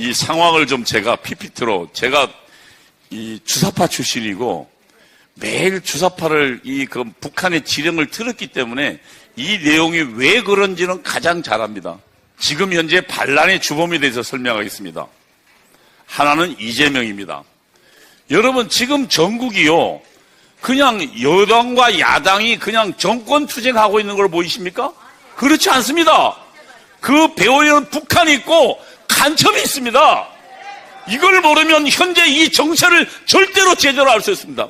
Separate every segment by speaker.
Speaker 1: 이 상황을 좀 제가 PPT로 제가 이 주사파 출신이고 매일 주사파를 이 그 북한의 지령을 들었기 때문에 이 내용이 왜 그런지는 가장 잘 압니다. 지금 현재 반란의 주범에 대해서 설명하겠습니다. 하나는 이재명입니다. 여러분 지금 전국이요. 그냥 여당과 야당이 그냥 정권 투쟁하고 있는 걸 보이십니까? 그렇지 않습니다. 그 배후에는 북한이 있고 간첩이 있습니다. 이걸 모르면 현재 이 정세를 절대로 제대로 알수 없습니다.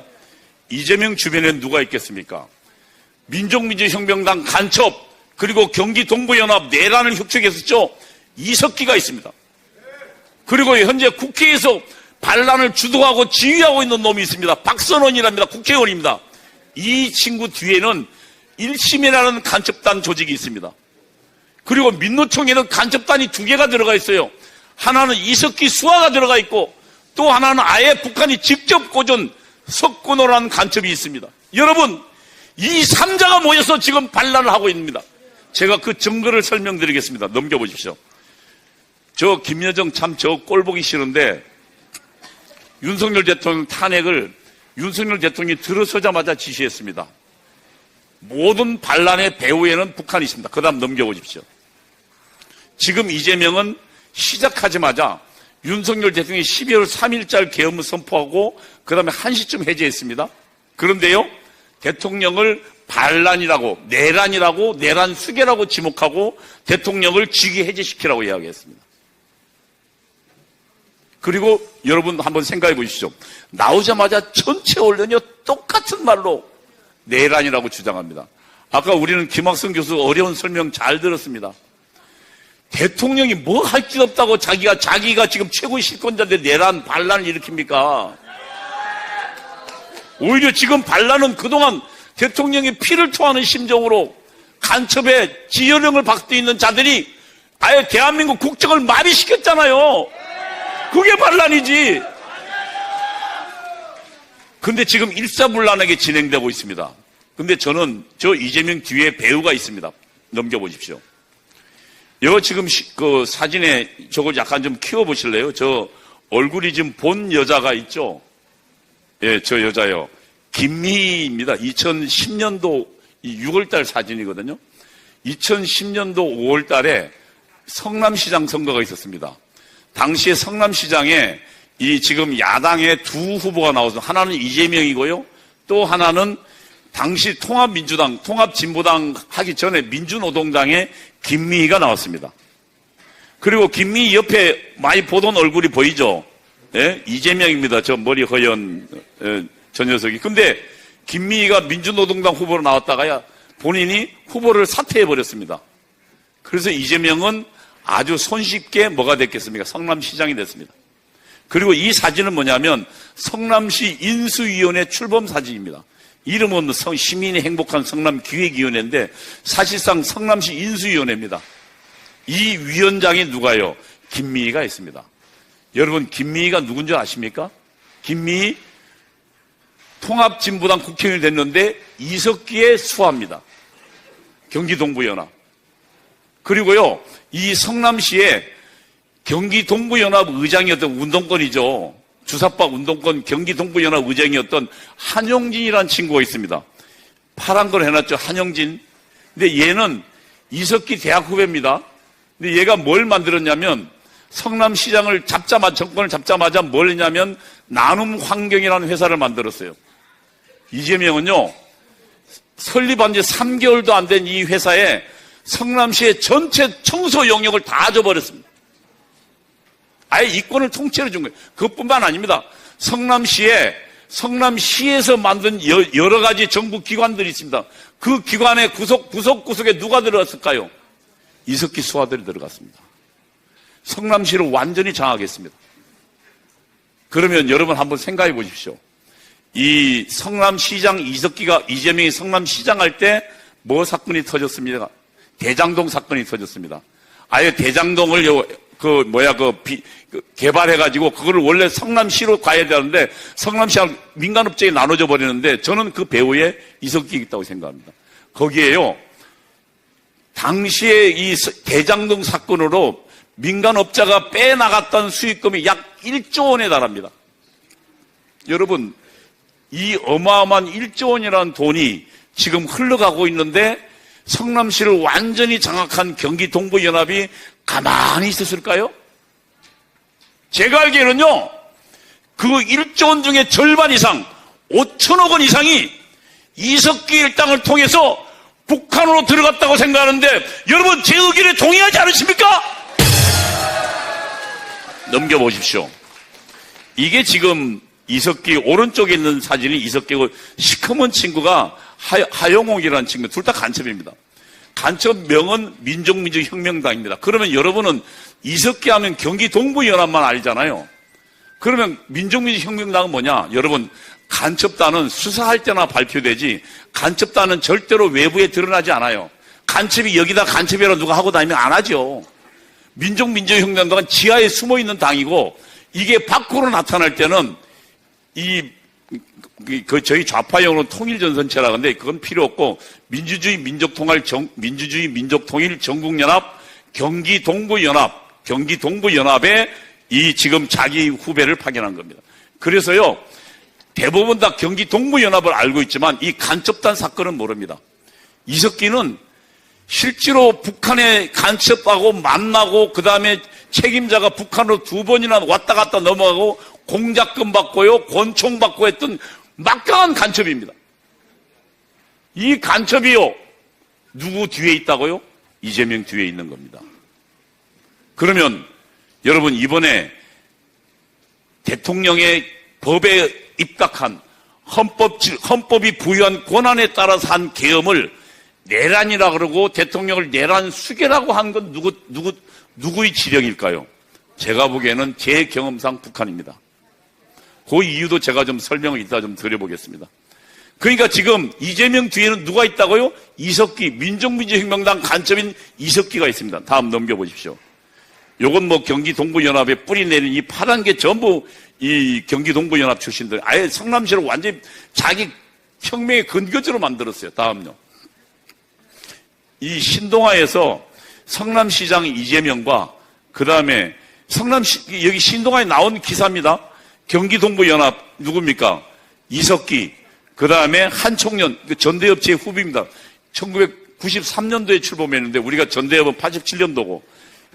Speaker 1: 이재명 주변에 누가 있겠습니까? 민족민주혁명당 간첩 그리고 경기 동부연합 내란을 혁축했었죠. 이석기가 있습니다. 그리고 현재 국회에서 반란을 주도하고 지휘하고 있는 놈이 있습니다. 박선원이랍니다. 국회의원입니다. 이 친구 뒤에는 1심이라는 간첩단 조직이 있습니다. 그리고 민노총에는 간첩단이 두 개가 들어가 있어요. 하나는 이석기 수화가 들어가 있고 또 하나는 아예 북한이 직접 꽂은 석군호라는 간첩이 있습니다. 여러분, 이 3자가 모여서 지금 반란을 하고 있습니다. 제가 그 증거를 설명드리겠습니다. 넘겨보십시오. 저 김여정 참 저 꼴 보기 싫은데 윤석열 대통령 탄핵을 윤석열 대통령이 들어서자마자 지시했습니다. 모든 반란의 배후에는 북한이 있습니다. 그 다음 넘겨보십시오. 지금 이재명은 시작하자마자 윤석열 대통령이 12월 3일절 계엄을 선포하고 그 다음에 1시쯤 해제했습니다. 그런데요, 대통령을 반란이라고, 내란이라고, 내란 수계라고 지목하고 대통령을 직위 해제시키라고 이야기했습니다. 그리고 여러분 한번 생각해 보십시오. 나오자마자 전체 언론이 똑같은 말로 내란이라고 주장합니다. 아까 우리는 김학성 교수 어려운 설명 잘 들었습니다. 대통령이 뭐 할 길 없다고 자기가 자기가 지금 최고의 실권자인데 내란 반란을 일으킵니까? 오히려 지금 반란은 그동안 대통령이 피를 토하는 심정으로 간첩에 지혈령을 받고 있는 자들이 아예 대한민국 국정을 마비시켰잖아요. 그게 반란이지. 근데 지금 일사불란하게 진행되고 있습니다. 근데 저는 저 이재명 뒤에 배우가 있습니다. 넘겨보십시오. 이거 지금 시, 그 사진에 저걸 약간 좀 키워보실래요? 저 얼굴이 지금 본 여자가 있죠? 예, 저 여자요. 김미희입니다. 2010년도 6월달 사진이거든요. 2010년도 5월달에 성남시장 선거가 있었습니다. 당시에 성남시장에 이 지금 야당의 두 후보가 나와서 하나는 이재명이고요. 또 하나는 당시 통합민주당, 통합진보당 하기 전에 민주노동당의 김미희가 나왔습니다. 그리고 김미희 옆에 많이 보던 얼굴이 보이죠? 예? 이재명입니다. 저 머리 허연 예, 저 녀석이. 근데 김미희가 민주노동당 후보로 나왔다가야 본인이 후보를 사퇴해버렸습니다. 그래서 이재명은 아주 손쉽게 뭐가 됐겠습니까? 성남시장이 됐습니다. 그리고 이 사진은 뭐냐면 성남시 인수위원회 출범 사진입니다. 이름은 성, 시민이 행복한 성남 기획위원회인데 사실상 성남시 인수위원회입니다. 이 위원장이 누가요? 김미희가 있습니다. 여러분 김미희가 누군지 아십니까? 김미희 통합진보당 국회의원이 됐는데 이석기의 수화입니다. 경기 동부연합. 그리고요, 이 성남시에 경기 동부연합 의장이었던 운동권이죠. 주사박 운동권 경기 동부연합 의장이었던 한용진이라는 친구가 있습니다. 파란 걸 해놨죠. 한용진. 근데 얘는 이석기 대학 후배입니다. 근데 얘가 뭘 만들었냐면 성남시장을 잡자마자 정권을 잡자마자 뭘 했냐면 나눔 환경이라는 회사를 만들었어요. 이재명은요 설립한 지 3개월도 안 된 이 회사에 성남시의 전체 청소 영역을 다 줘버렸습니다. 아예 이권을 통째로 준 거예요. 그것뿐만 아닙니다. 성남시에 성남시에서 만든 여러 가지 정부 기관들이 있습니다. 그 기관의 구석 구석 구석에 누가 들어갔을까요? 이석기 수하들이 들어갔습니다. 성남시를 완전히 장악했습니다. 그러면 여러분 한번 생각해 보십시오. 이 성남시장 이석기가 이재명이 성남시장 할 때 뭐 사건이 터졌습니까? 대장동 사건이 터졌습니다. 아예 대장동을 요, 그, 뭐야, 그, 비, 그 개발해가지고, 그거를 원래 성남시로 가야 되는데, 성남시랑 민간업체에 나눠져 버리는데, 저는 그 배후에 이석기 있다고 생각합니다. 거기에요, 당시에 이 대장동 사건으로 민간업자가 빼나갔던 수익금이 약 1조 원에 달합니다. 여러분, 이 어마어마한 1조 원이라는 돈이 지금 흘러가고 있는데 성남시를 완전히 장악한 경기 동부연합이 가만히 있었을까요? 제가 알기에는요, 그 1조 원 중에 절반 이상, 5천억 원 이상이 이석기 일당을 통해서 북한으로 들어갔다고 생각하는데 여러분 제 의견에 동의하지 않으십니까? 넘겨보십시오. 이게 지금 이석기 오른쪽에 있는 사진이 이석기고 시커먼 친구가 하, 용옥이라는 친구 둘 다 간첩입니다. 간첩 명은 민족민주혁명당입니다. 그러면 여러분은 이석기 하면 경기 동부연합만 알잖아요. 그러면 민족민주혁명당은 뭐냐? 여러분 간첩단은 수사할 때나 발표되지 간첩단은 절대로 외부에 드러나지 않아요. 간첩이 여기다 간첩이라 누가 하고 다니면 안 하죠. 민족민주혁명당은 지하에 숨어 있는 당이고 이게 밖으로 나타날 때는 이, 그, 저희 좌파용으로 통일전선체라 근데 그건 필요 없고 민주주의 민족통일 정, 민주주의 민족통일 전국연합 경기 동부연합 경기 동부연합에 이 지금 자기 후배를 파견한 겁니다. 그래서요 대부분 다 경기 동부연합을 알고 있지만 이 간첩단 사건은 모릅니다. 이석기는 실제로 북한에 간첩하고 만나고 그 다음에 책임자가 북한으로 두 번이나 왔다 갔다 넘어가고 공작금 받고요 권총 받고 했던 막강한 간첩입니다. 이 간첩이요 누구 뒤에 있다고요? 이재명 뒤에 있는 겁니다. 그러면 여러분 이번에 대통령의 법에 입각한 헌법, 헌법이 부여한 권한에 따라서 한 계엄을 내란이라 그러고 대통령을 내란 수계라고 한 건 누구, 누구, 누구의 지령일까요? 제가 보기에는 제 경험상 북한입니다. 그 이유도 제가 좀 설명을 이따 좀 드려보겠습니다. 그러니까 지금 이재명 뒤에는 누가 있다고요? 이석기, 민족민주혁명당 간첩인 이석기가 있습니다. 다음 넘겨보십시오. 요건 뭐 경기 동부연합에 뿌리 내린 이 파란 게 전부 이 경기 동부연합 출신들 아예 성남시를 완전히 자기 혁명의 근거지로 만들었어요. 다음요. 이 신동아에서 성남시장 이재명과 그 다음에 성남시 여기 신동아에 나온 기사입니다. 경기 동부연합 누굽니까? 이석기 그 다음에 한 청년 그 전대협체 후비입니다. 1993년도에 출범했는데 우리가 전대협은 87년도고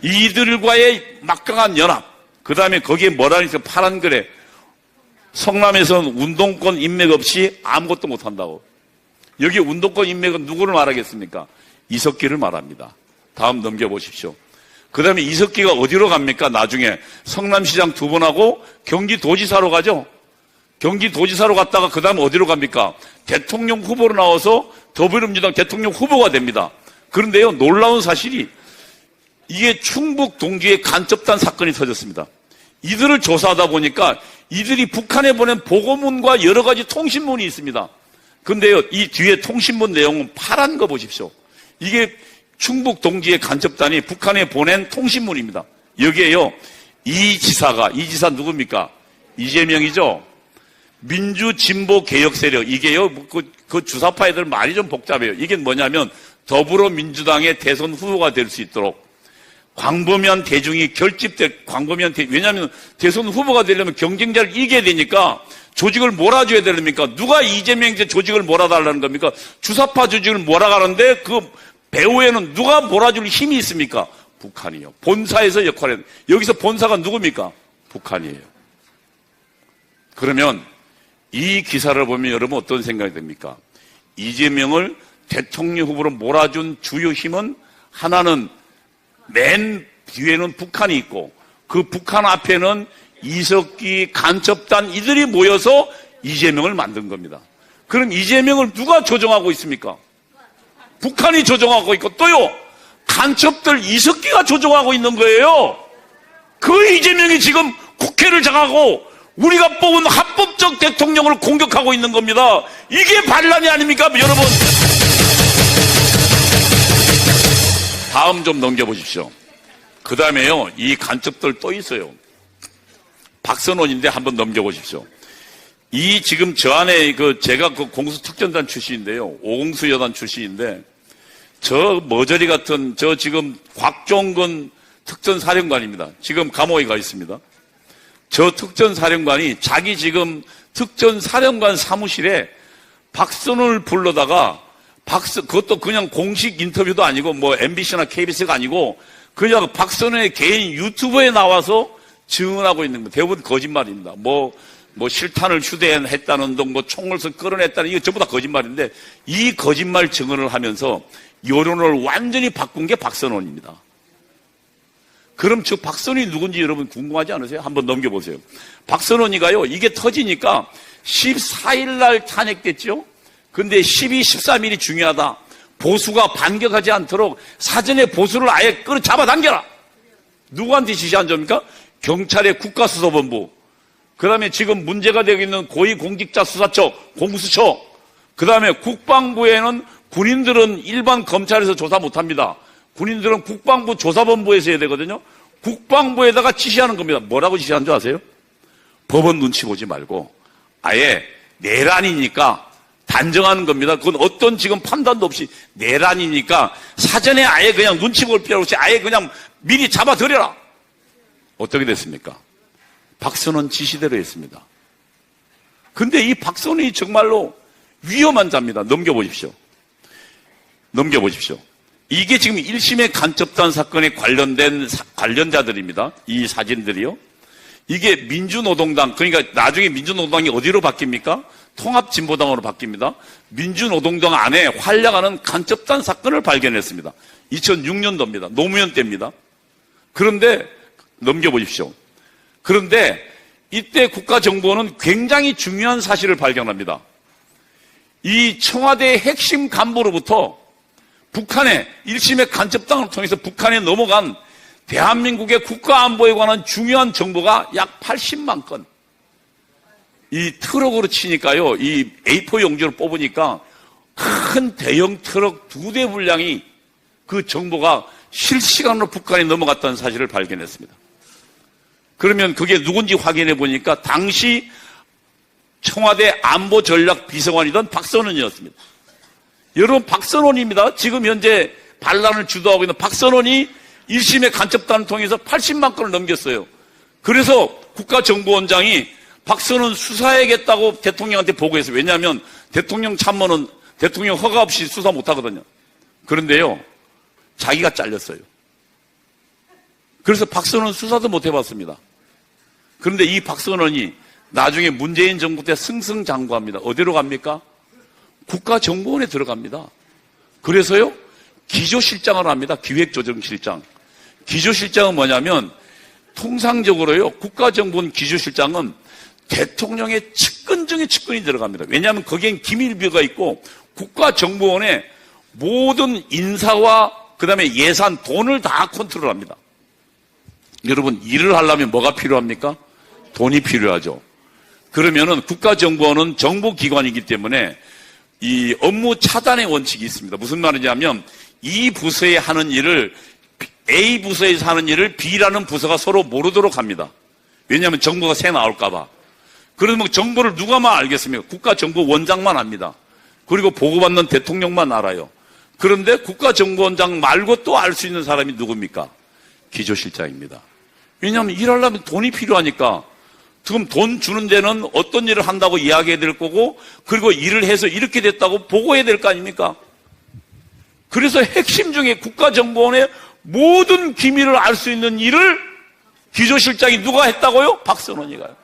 Speaker 1: 이들과의 막강한 연합. 그 다음에 거기에 뭐라 니 까 파란 글에 성남에서는 운동권 인맥 없이 아무것도 못한다고. 여기 운동권 인맥은 누구를 말하겠습니까? 이석기를 말합니다. 다음 넘겨보십시오. 그 다음에 이석기가 어디로 갑니까? 나중에 성남시장 두 번 하고 경기도지사로 가죠? 경기도지사로 갔다가 그 다음 어디로 갑니까? 대통령 후보로 나와서 더불어민주당 대통령 후보가 됩니다. 그런데요, 놀라운 사실이 이게 충북 동주에 간접단 사건이 터졌습니다. 이들을 조사하다 보니까 이들이 북한에 보낸 보고문과 여러 가지 통신문이 있습니다. 근데요, 이 뒤에 통신문 내용은 파란 거 보십시오. 이게 충북 동지의 간첩단이 북한에 보낸 통신문입니다. 여기에요, 이 지사가, 이 지사 누굽니까? 이재명이죠? 민주 진보 개혁 세력, 이게요, 그, 그 주사파 애들 말이 좀 복잡해요. 이게 뭐냐면 더불어민주당의 대선 후보가 될 수 있도록 광범위한 대중이 결집될 광범위한 대, 왜냐하면 대선 후보가 되려면 경쟁자를 이겨야 되니까 조직을 몰아줘야 되니까 누가 이재명 이제 조직을 몰아달라는 겁니까? 주사파 조직을 몰아가는데 그 배후에는 누가 몰아줄 힘이 있습니까? 북한이요. 본사에서 역할을 여기서 본사가 누굽니까? 북한이에요. 그러면 이 기사를 보면 여러분 어떤 생각이 듭니까? 이재명을 대통령 후보로 몰아준 주요 힘은 하나는 맨 뒤에는 북한이 있고 그 북한 앞에는 이석기 간첩단 이들이 모여서 이재명을 만든 겁니다. 그럼 이재명을 누가 조정하고 있습니까? 북한이 조정하고 있고 또요 간첩들 이석기가 조정하고 있는 거예요. 그 이재명이 지금 국회를 장하고 우리가 뽑은 합법적 대통령을 공격하고 있는 겁니다. 이게 반란이 아닙니까, 여러분? 다음 좀 넘겨보십시오. 그 다음에요, 이 간첩들 또 있어요. 박선원인데 한번 넘겨보십시오. 이 지금 저 안에 그 제가 그 공수특전단 출신인데요. 오공수 여단 출신인데 저 머저리 같은 저 지금 곽종근 특전사령관입니다. 지금 감옥에 가 있습니다. 저 특전사령관이 자기 지금 특전사령관 사무실에 박선호를 불러다가 박스 그것도 그냥 공식 인터뷰도 아니고 뭐 MBC나 KBS가 아니고 그냥 박선호의 개인 유튜브에 나와서 증언하고 있는 거 대부분 거짓말입니다. 뭐, 뭐 실탄을 휴대했다는 등, 뭐 총을 써 끌어냈다는 이거 전부 다 거짓말인데 이 거짓말 증언을 하면서 여론을 완전히 바꾼 게 박선원입니다. 그럼 저 박선원이 누군지 여러분 궁금하지 않으세요? 한번 넘겨보세요. 박선원이가요, 이게 터지니까 14일 날 탄핵됐죠? 근데 12, 13일이 중요하다. 보수가 반격하지 않도록 사전에 보수를 아예 끌어 잡아당겨라! 누구한테 지시한 겁니까? 경찰의 국가수사본부, 그 다음에 지금 문제가 되고 있는 고위공직자수사처, 공수처, 그 다음에 국방부에는 군인들은 일반 검찰에서 조사 못합니다. 군인들은 국방부 조사본부에서 해야 되거든요. 국방부에다가 지시하는 겁니다. 뭐라고 지시한 줄 아세요? 법원 눈치 보지 말고 아예 내란이니까 단정하는 겁니다. 그건 어떤 지금 판단도 없이 내란이니까 사전에 아예 그냥 눈치 볼 필요 없이 아예 그냥 미리 잡아들여라. 어떻게 됐습니까? 박선원 지시대로 했습니다. 근데 이 박선원이 정말로 위험한 자입니다. 넘겨보십시오. 넘겨보십시오. 이게 지금 1심의 간첩단 사건에 관련된 사- 관련자들입니다. 이 사진들이요. 이게 민주노동당, 그러니까 나중에 민주노동당이 어디로 바뀝니까? 통합진보당으로 바뀝니다. 민주노동당 안에 활약하는 간첩단 사건을 발견했습니다. 2006년도입니다. 노무현 때입니다. 그런데 넘겨보십시오. 그런데 이때 국가정보원은 굉장히 중요한 사실을 발견합니다. 이 청와대 핵심 간부로부터 북한의 1심의 간첩당을 통해서 북한에 넘어간 대한민국의 국가안보에 관한 중요한 정보가 약 80만 건. 이 트럭으로 치니까요, 이 A4 용지로 뽑으니까 큰 대형 트럭 두 대 분량이 그 정보가 실시간으로 북한에 넘어갔다는 사실을 발견했습니다. 그러면 그게 누군지 확인해 보니까 당시 청와대 안보 전략 비서관이던 박선원이었습니다. 여러분 박선원입니다. 지금 현재 반란을 주도하고 있는 박선원이 1심의 간첩단을 통해서 80만 건을 넘겼어요. 그래서 국가정보원장이 박선원 수사해야겠다고 대통령한테 보고했어요. 왜냐하면 대통령 참모는 대통령 허가 없이 수사 못하거든요. 그런데요, 자기가 잘렸어요. 그래서 박선원 수사도 못 해봤습니다. 그런데 이 박선원이 나중에 문재인 정부 때 승승장구합니다. 어디로 갑니까? 국가정보원에 들어갑니다. 그래서요, 기조실장을 합니다. 기획조정실장. 기조실장은 뭐냐면, 통상적으로요, 국가정보원 기조실장은 대통령의 측근 중에 측근이 들어갑니다. 왜냐하면 거기엔 기밀비가 있고, 국가정보원의 모든 인사와 그 다음에 예산, 돈을 다 컨트롤합니다. 여러분, 일을 하려면 뭐가 필요합니까? 돈이 필요하죠. 그러면은 국가정보원은 정보기관이기 때문에 이 업무 차단의 원칙이 있습니다. 무슨 말이냐면 이 부서에 하는 일을 A 부서에서 하는 일을 B라는 부서가 서로 모르도록 합니다. 왜냐하면 정보가 새 나올까봐. 그러면 정보를 누가만 알겠습니까? 국가정보원장만 압니다. 그리고 보고받는 대통령만 알아요. 그런데 국가정보원장 말고 또 알 수 있는 사람이 누굽니까? 기조실장입니다. 왜냐하면 일하려면 돈이 필요하니까 지금 돈 주는 데는 어떤 일을 한다고 이야기해야 될 거고 그리고 일을 해서 이렇게 됐다고 보고해야 될 거 아닙니까? 그래서 핵심 중에 국가정보원의 모든 기밀을 알 수 있는 일을 기조실장이 누가 했다고요? 박선원이가요.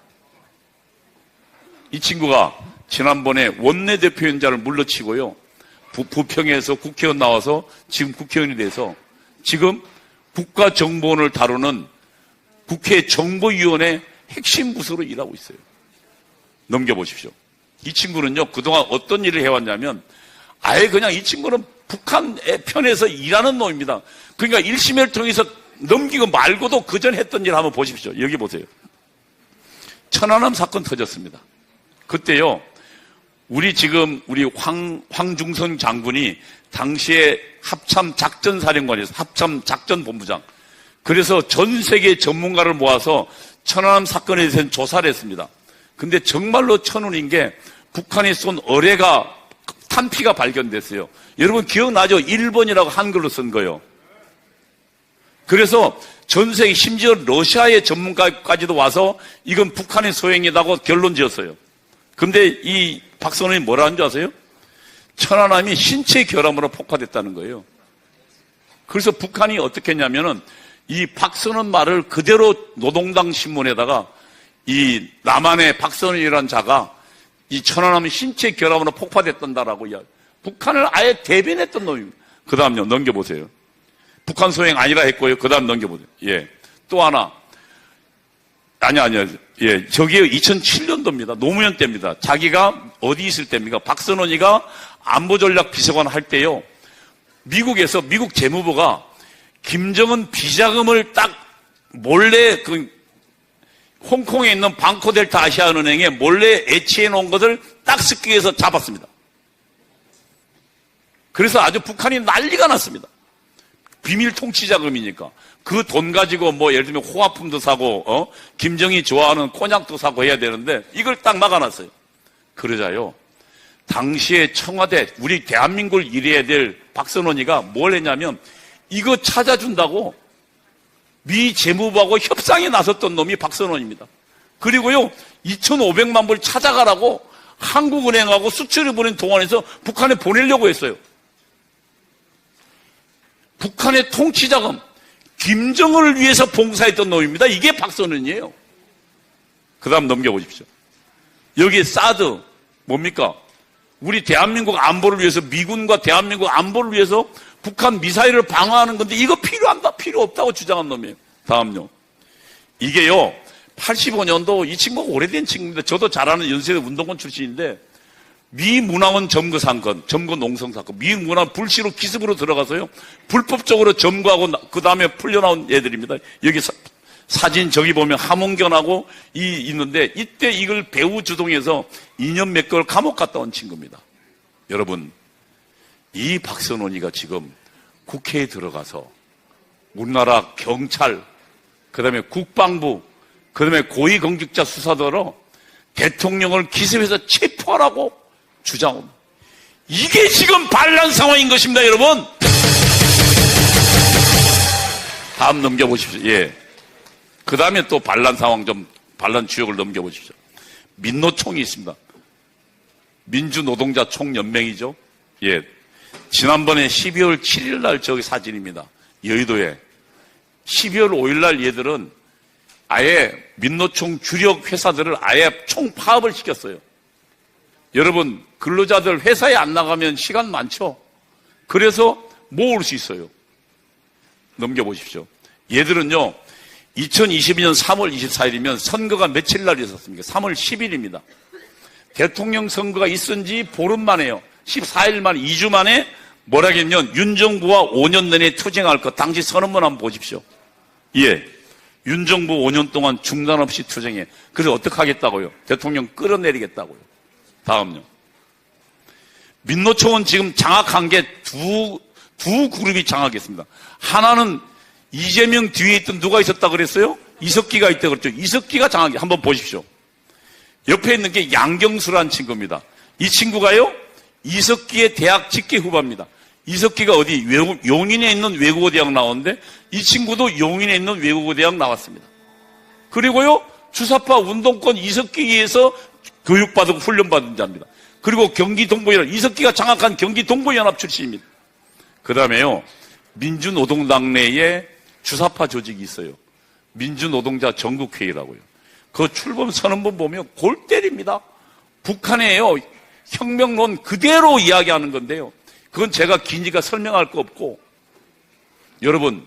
Speaker 1: 이 친구가 지난번에 원내대표연자를 물러치고요. 부, 부평에서 국회의원 나와서 지금 국회의원이 돼서 지금 국가정보원을 다루는 국회 정보위원회 핵심 부서로 일하고 있어요. 넘겨보십시오. 이 친구는요, 그동안 어떤 일을 해왔냐면, 아예 그냥 이 친구는 북한의 편에서 일하는 놈입니다. 그러니까 1심을 통해서 넘기고 말고도 그 전 했던 일 한번 보십시오. 여기 보세요. 천안함 사건 터졌습니다. 그때요, 우리 지금 우리 황, 황중선 장군이 당시에 합참 작전사령관이었어요. 합참 작전본부장. 그래서 전 세계 전문가를 모아서 천안함 사건에 대해서는 조사를 했습니다. 근데 정말로 천운인 게 북한이 쏜 어뢰가 탄피가 발견됐어요. 여러분 기억나죠? 1번이라고 한글로 쓴 거요. 그래서 전 세계 심지어 러시아의 전문가까지도 와서 이건 북한의 소행이라고 결론 지었어요. 근데 이 박선원이 뭐라는 줄 아세요? 천안함이 신체 결함으로 폭파됐다는 거예요. 그래서 북한이 어떻게 했냐면은 이 박선원 말을 그대로 노동당 신문에다가 이 남한의 박선원이라는 자가 이 천안함이 신체 결함으로 폭파됐단다라고 이야기. 북한을 아예 대변했던 놈입니다. 그 다음요, 넘겨보세요. 북한 소행 아니라 했고요. 그 다음 넘겨보세요. 예. 또 하나. 아니, 아니요. 예. 저게 2007년도입니다. 노무현 때입니다. 자기가 어디 있을 때입니까? 박선원이가 안보전략 비서관 할 때요. 미국에서 미국 재무부가 김정은 비자금을 딱 몰래 그 홍콩에 있는 방코델타 아시아은행에 몰래 애치해 놓은 것을 딱 습기해서 잡았습니다. 그래서 아주 북한이 난리가 났습니다. 비밀 통치 자금이니까 그 돈 가지고 뭐 예를 들면 호화품도 사고 어? 김정이 좋아하는 코냑도 사고 해야 되는데 이걸 딱 막아놨어요. 그러자요. 당시에 청와대 우리 대한민국을 일해야 될 박선원이가 뭘 했냐면 이거 찾아준다고 미 재무부하고 협상에 나섰던 놈이 박선원입니다. 그리고요 2,500만 불 찾아가라고 한국은행하고 수출을 보낸 동안에서 북한에 보내려고 했어요. 북한의 통치자금 김정은을 위해서 봉사했던 놈입니다. 이게 박선원이에요. 그 다음 넘겨보십시오. 여기 사드 뭡니까? 우리 대한민국 안보를 위해서 미군과 대한민국 안보를 위해서 북한 미사일을 방어하는 건데 이거 필요한다 필요 없다고 주장한 놈이에요. 다음요. 이게요. 85년도 이 친구가 오래된 친구입니다. 저도 잘 아는 연세대 운동권 출신인데 미 문화원 점거 사건, 점거 농성 사건, 미 문화 불시로 기습으로 들어가서요. 불법적으로 점거하고 그 다음에 풀려나온 애들입니다. 여기 사, 사진 저기 보면 함원견하고 이 있는데 이때 이걸 배우 주동해서 2년 몇 개월 감옥 갔다 온 친구입니다. 여러분, 이 박선원이가 지금 국회에 들어가서 우리나라 경찰, 그 다음에 국방부, 그 다음에 고위공직자 수사대로 대통령을 기습해서 체포하라고 주장합니다. 이게 지금 반란 상황인 것입니다, 여러분. 다음 넘겨보십시오. 예. 그 다음에 또 반란 상황 좀, 반란 주역을 넘겨보십시오. 민노총이 있습니다. 민주노동자 총연맹이죠. 예. 지난번에 12월 7일 날 저기 사진입니다. 여의도에. 12월 5일 날 얘들은 아예 민노총 주력 회사들을 아예 총 파업을 시켰어요. 여러분, 근로자들 회사에 안 나가면 시간 많죠? 그래서 모을 수 있어요. 넘겨보십시오. 얘들은요, 2022년 3월 24일이면 선거가 며칠 날 있었습니까? 3월 10일입니다. 대통령 선거가 있은 지 보름 만에요. 14일 만에, 2주 만에 뭐라겠냐면 윤 정부와 5년 내내 투쟁할 것. 당시 선언문 한번 보십시오. 예. 윤 정부 5년 동안 중단 없이 투쟁해. 그래서 어떻게 하겠다고요? 대통령 끌어내리겠다고요. 다음요. 민노총은 지금 장악한 게 두, 두 그룹이 장악했습니다. 하나는 이재명 뒤에 있던 누가 있었다 그랬어요? 이석기가 있다 그랬죠. 이석기가 장악해. 한번 보십시오. 옆에 있는 게 양경수라는 친구입니다. 이 친구가요, 이석기의 대학 직계 후배입니다. 이석기가 어디 용인에 있는 외국어 대학 나왔는데 이 친구도 용인에 있는 외국어 대학 나왔습니다. 그리고요 주사파 운동권 이석기에서 교육받고 훈련받은 자입니다. 그리고 경기 동부연합 이석기가 장악한 경기 동부연합 출신입니다. 그 다음에요 민주노동당 내에 주사파 조직이 있어요. 민주노동자 전국회의라고요. 그 출범 선언문 보면 골 때립니다. 북한에요 혁명론 그대로 이야기하는 건데요. 그건 제가 기니까 설명할 거 없고 여러분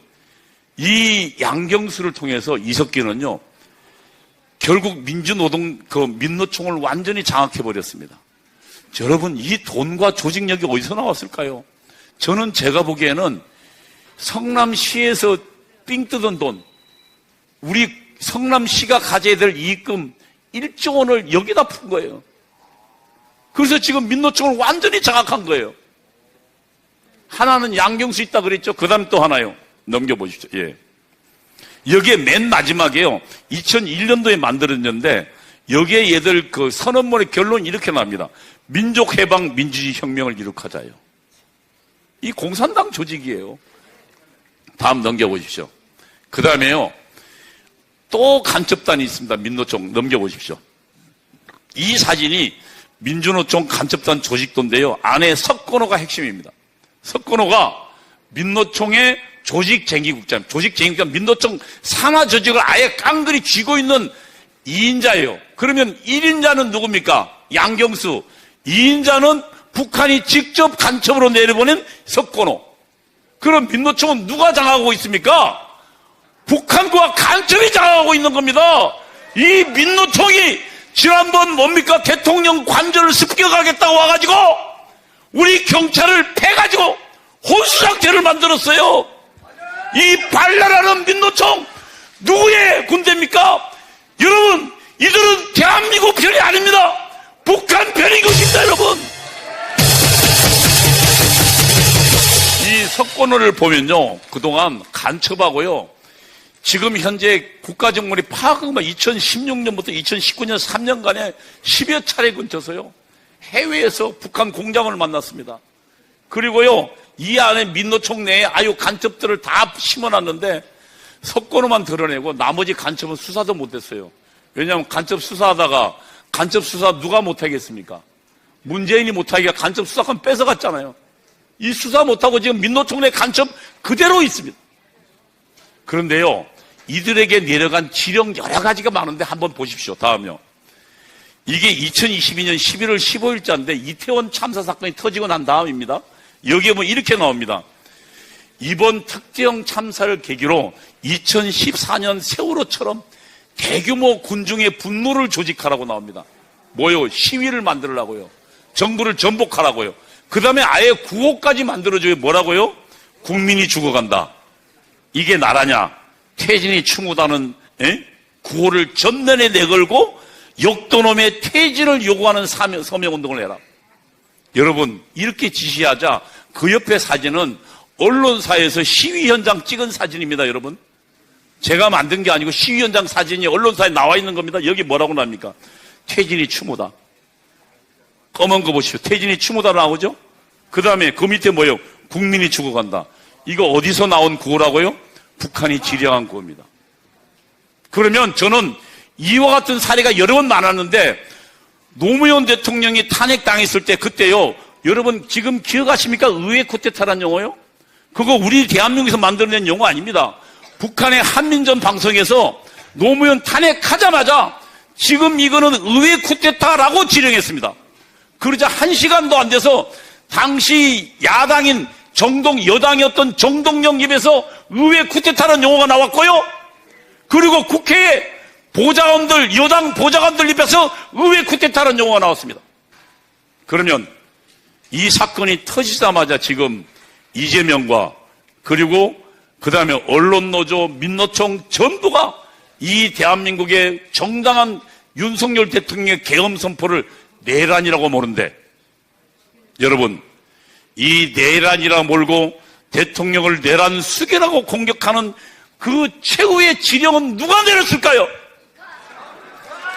Speaker 1: 이 양경수를 통해서 이석기는요 결국 민주노동 그 민노총을 완전히 장악해 버렸습니다. 여러분 이 돈과 조직력이 어디서 나왔을까요? 저는 제가 보기에는 성남시에서 삥 뜯은 돈 우리 성남시가 가져야 될 이익금 1조 원을 여기다 푼 거예요. 그래서 지금 민노총을 완전히 장악한 거예요. 하나는 양경수 있다 그랬죠. 그 다음 또 하나요. 넘겨보십시오. 예. 여기에 맨 마지막에요. 2001년도에 만들어졌는데 여기에 얘들 그 선언문의 결론이 이렇게 납니다. 민족해방 민주주의 혁명을 이룩하자요. 이 공산당 조직이에요. 다음 넘겨보십시오. 그 다음에요. 또 간첩단이 있습니다. 민노총 넘겨보십시오. 이 사진이 민주노총 간첩단 조직도인데요. 안에 석건호가 핵심입니다. 석건호가 민노총의 조직쟁기국장, 조직쟁기국장, 민노총 산하 조직을 아예 깡그리 쥐고 있는 2인자예요. 그러면 1인자는 누굽니까? 양경수. 2인자는 북한이 직접 간첩으로 내려보낸 석건호. 그럼 민노총은 누가 장악하고 있습니까? 북한과 간첩이 장악하고 있는 겁니다. 이 민노총이 지난번 뭡니까? 대통령 관절을 습격하겠다고 와가지고 우리 경찰을 패가지고 혼수상태를 만들었어요. 이 발랄하는 민노총 누구의 군대입니까? 여러분 이들은 대한민국 편이 아닙니다. 북한 편인 것입니다 여러분. 이 석권호를 보면요 그동안 간첩하고요 지금 현재 국가정보리 파악만 2016년부터 2019년 3년간에 10여 차례 근처서요 해외에서 북한 공장을 만났습니다. 그리고요 이 안에 민노총 내에 아유 간첩들을 다 심어놨는데 석권호만 드러내고 나머지 간첩은 수사도 못했어요. 왜냐하면 간첩 수사하다가 간첩 수사 누가 못하겠습니까? 문재인이 못하기가 간첩 수사권 뺏어갔잖아요. 이 수사 못하고 지금 민노총 내 간첩 그대로 있습니다. 그런데요, 이들에게 내려간 지령 여러 가지가 많은데 한번 보십시오. 다음요. 이게 2022년 11월 15일자인데 이태원 참사 사건이 터지고 난 다음입니다. 여기에 뭐 이렇게 나옵니다. 이번 특정 참사를 계기로 2014년 세월호처럼 대규모 군중의 분노를 조직하라고 나옵니다. 뭐요? 시위를 만들라고요. 정부를 전복하라고요. 그 다음에 아예 구호까지 만들어줘요. 뭐라고요? 국민이 죽어간다. 이게 나라냐? 태진이 추모다는 에? 구호를 전면에 내걸고 역도놈의 퇴진을 요구하는 서명운동을 해라. 여러분 이렇게 지시하자 그 옆에 사진은 언론사에서 시위 현장 찍은 사진입니다. 여러분 제가 만든 게 아니고 시위 현장 사진이 언론사에 나와 있는 겁니다. 여기 뭐라고 나옵니까? 퇴진이 추모다. 검은 거 보십시오. 퇴진이 추모다 나오죠? 그 다음에 그 밑에 뭐예요? 국민이 죽어간다. 이거 어디서 나온 구호라고요? 북한이 지령한 구호입니다. 그러면 저는 이와 같은 사례가 여러 번 많았는데 노무현 대통령이 탄핵당했을 때 그때요. 여러분 지금 기억하십니까? 의회 쿠데타란 용어요? 그거 우리 대한민국에서 만들어낸 용어 아닙니다. 북한의 한민전 방송에서 노무현 탄핵하자마자 지금 이거는 의회 쿠데타라고 지령했습니다. 그러자 한 시간도 안 돼서 당시 야당인 정동 여당이었던 정동영 입에서 의회 쿠데타라는 용어가 나왔고요. 그리고 국회에 보좌관들 여당 보좌관들 입에서 의회 쿠데타라는 용어가 나왔습니다. 그러면 이 사건이 터지자마자 지금 이재명과 그리고 그 다음에 언론노조 민노총 전부가 이 대한민국의 정당한 윤석열 대통령의 계엄 선포를 내란이라고 모른데 여러분 이 내란이라 몰고 대통령을 내란 수개라고 공격하는 그 최후의 지령은 누가 내렸을까요?